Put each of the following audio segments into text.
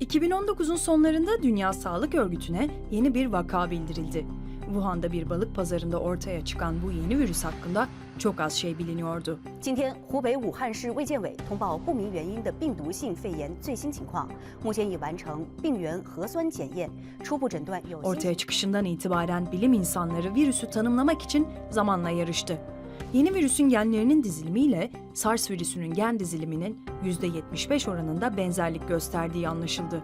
2019'un sonlarında Dünya Sağlık Örgütü'ne yeni bir vaka bildirildi. Wuhan'da bir balık pazarında ortaya çıkan bu yeni virüs hakkında çok az şey biliniyordu. Ortaya çıkışından itibaren bilim insanları virüsü tanımlamak için zamanla yarıştı. Yeni virüsün genlerinin dizilimiyle SARS virüsünün gen diziliminin %75 oranında benzerlik gösterdiği anlaşıldı.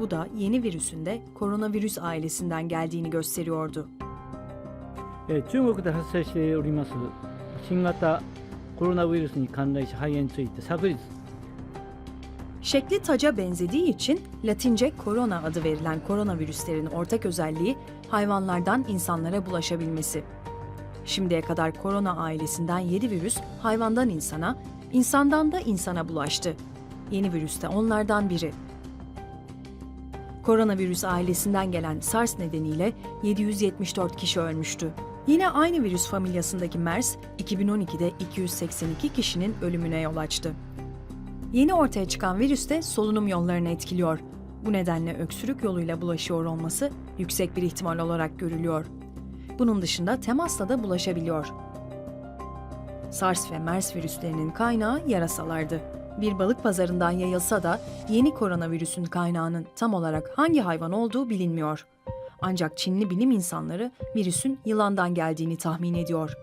Bu da yeni virüsün de koronavirüs ailesinden geldiğini gösteriyordu. えー中国で発生しております新型コロナウイルスに関連した肺炎について昨日 Şekli taca benzediği için Latince korona adı verilen koronavirüslerin ortak özelliği hayvanlardan insanlara bulaşabilmesi. Şimdiye kadar korona ailesinden 7 virüs hayvandan insana, insandan da insana bulaştı. Yeni virüs de onlardan biri. Koronavirüs ailesinden gelen SARS nedeniyle 774 kişi ölmüştü. Yine aynı virüs familyasındaki MERS, 2012'de 282 kişinin ölümüne yol açtı. Yeni ortaya çıkan virüs de solunum yollarını etkiliyor. Bu nedenle öksürük yoluyla bulaşıyor olması yüksek bir ihtimal olarak görülüyor. Bunun dışında temasla da bulaşabiliyor. SARS ve MERS virüslerinin kaynağı yarasalardı. Bir balık pazarından yayılsa da yeni koronavirüsün kaynağının tam olarak hangi hayvan olduğu bilinmiyor. Ancak Çinli bilim insanları virüsün yılandan geldiğini tahmin ediyor.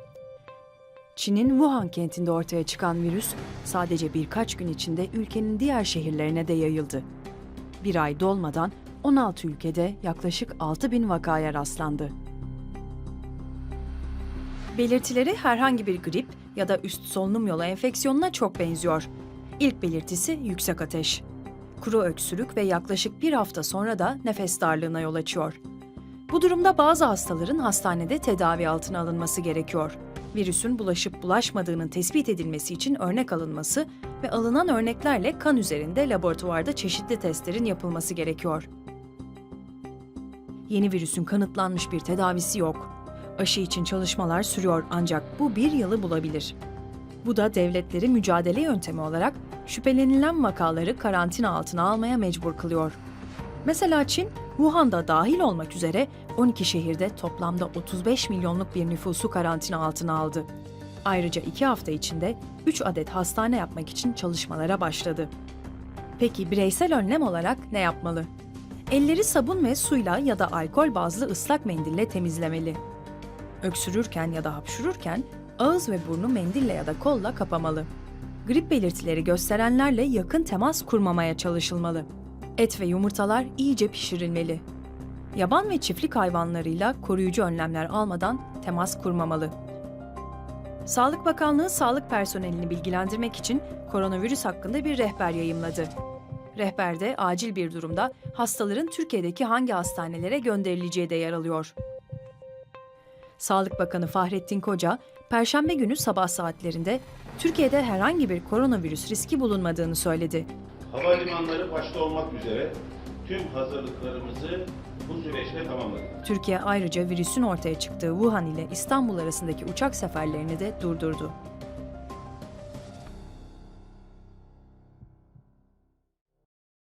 Çin'in Wuhan kentinde ortaya çıkan virüs sadece birkaç gün içinde ülkenin diğer şehirlerine de yayıldı. Bir ay dolmadan 16 ülkede yaklaşık 6 bin vakaya rastlandı. Belirtileri herhangi bir grip ya da üst solunum yolu enfeksiyonuna çok benziyor. İlk belirtisi yüksek ateş. Kuru öksürük ve yaklaşık bir hafta sonra da nefes darlığına yol açıyor. Bu durumda bazı hastaların hastanede tedavi altına alınması gerekiyor. Virüsün bulaşıp bulaşmadığının tespit edilmesi için örnek alınması ve alınan örneklerle kan üzerinde laboratuvarda çeşitli testlerin yapılması gerekiyor. Yeni virüsün kanıtlanmış bir tedavisi yok. Aşı için çalışmalar sürüyor ancak bu bir yılı bulabilir. Bu da devletleri mücadele yöntemi olarak şüphelenilen vakaları karantina altına almaya mecbur kılıyor. Mesela Çin, Wuhan'da dahil olmak üzere 12 şehirde toplamda 35 milyonluk bir nüfusu karantina altına aldı. Ayrıca 2 hafta içinde 3 adet hastane yapmak için çalışmalara başladı. Peki bireysel önlem olarak ne yapmalı? Elleri sabun ve suyla ya da alkol bazlı ıslak mendille temizlemeli. Öksürürken ya da hapşururken ağız ve burnu mendille ya da kolla kapamalı. Grip belirtileri gösterenlerle yakın temas kurmamaya çalışılmalı. Et ve yumurtalar iyice pişirilmeli. Yaban ve çiftlik hayvanlarıyla koruyucu önlemler almadan temas kurmamalı. Sağlık Bakanlığı sağlık personelini bilgilendirmek için koronavirüs hakkında bir rehber yayımladı. Rehberde acil bir durumda hastaların Türkiye'deki hangi hastanelere gönderileceği de yer alıyor. Sağlık Bakanı Fahrettin Koca, Perşembe günü sabah saatlerinde Türkiye'de herhangi bir koronavirüs riski bulunmadığını söyledi. Havalimanları başta olmak üzere tüm hazırlıklarımızı bu süreçte tamamladık. Türkiye ayrıca virüsün ortaya çıktığı Wuhan ile İstanbul arasındaki uçak seferlerini de durdurdu.